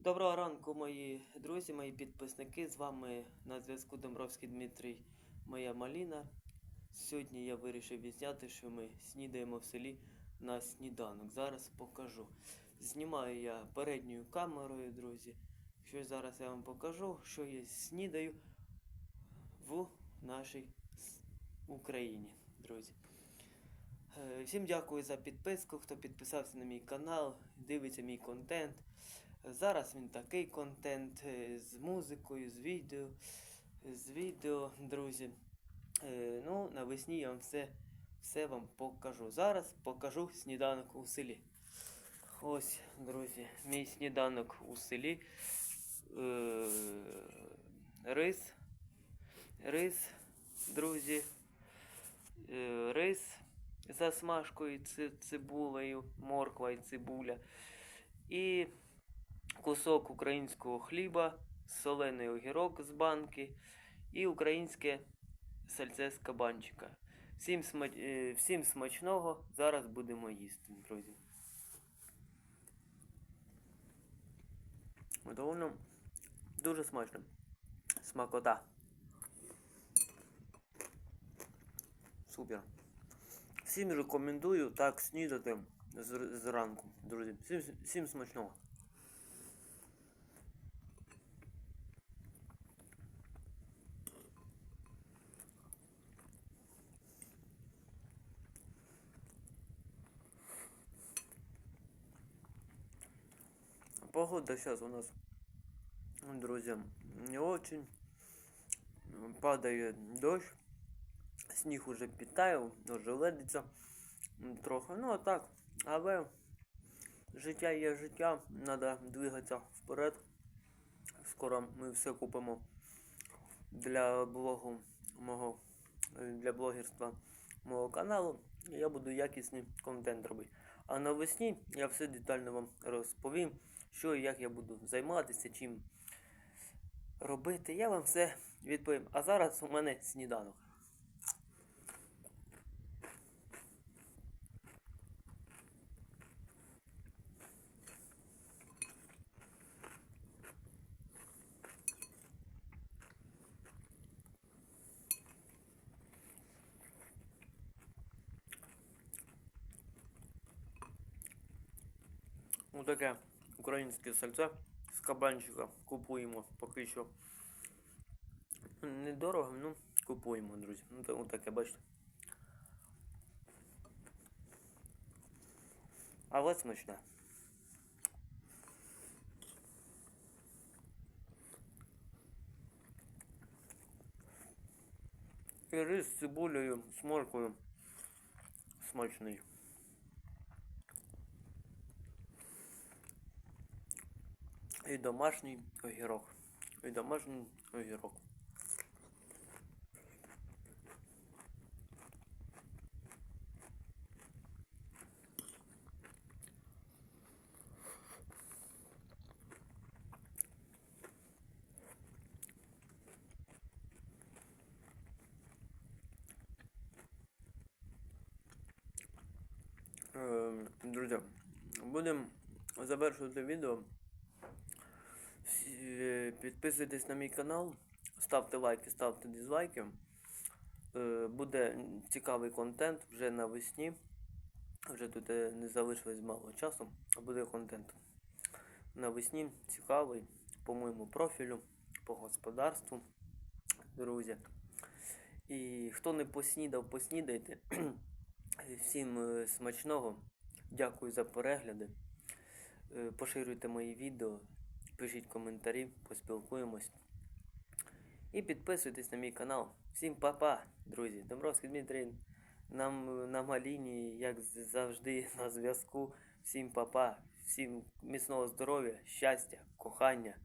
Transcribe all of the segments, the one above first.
Доброго ранку, мої друзі, мої підписники. З вами на зв'язку Домбровський Дмитрій, моя Маліна. Сьогодні я вирішив відзняти, що ми снідаємо в селі на сніданок. Зараз покажу. Знімаю я передньою камерою, друзі. Що зараз я вам покажу, що я снідаю в нашій Україні, друзі. Е, Всім дякую за підписку, хто підписався на мій канал, дивиться мій контент. Зараз він такий контент е, з музикою, з відео, з відео, друзі. Е, Ну, навесні я вам все, все вам покажу. Зараз покажу сніданок у селі. Ось, друзі, мій сніданок у селі. Е, Рис. Рис, друзі. Рис з засмажкою, ци- цибулею, морква і цибуля. І кусок українського хліба, солений огірок з банки і українське сальце з кабанчика. Всім, сма... е, всім смачного. Зараз будемо їсти, друзі. Довольно дуже смачно. Смакота. Супер. Всім рекомендую так снідати зранку, друзі. Всім, всім смачного. Погода сейчас у нас, друзья, не очень. Падає дощ, сніг уже підтаяв, вже ледиться трохи. Ну а так, але життя є життя, треба двигатися вперед. Скоро ми все купимо для блогу мого, для блогерства мого каналу. Я буду якісний контент робити. А навесні я все детально вам розповім, що і як я буду займатися, чим робити. Я вам все відповім. А зараз у мене сніданок. Отаке українське сальце з кабанчика купуємо поки що. Недорого, ну купуємо, друзі. Ну так отаке, бачите. Але смачне. І рис з цибулею, з морквою. Смачний. І домашній огірок. І домашній огірок. Ем, Друзі, будемо завершувати відео. Підписуйтесь на мій канал, ставте лайки, ставте дизлайки. Е, Буде цікавий контент вже навесні. Вже тут е, не залишилось мало часу, а буде контент. Навесні цікавий по моєму профілю, по господарству, друзі. І хто не поснідав, поснідайте. Всім е, смачного. Дякую за перегляди. Поширюйте мої відео, пишіть коментарі, поспілкуємось. І підписуйтесь на мій канал. Всім па-па, друзі. Домбровський Дмитрій нам на маліні, як завжди, на зв'язку. Всім па-па, всім міцного здоров'я, щастя, кохання.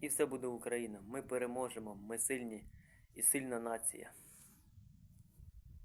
І все буде Україна. Ми переможемо. Ми сильні і сильна нація.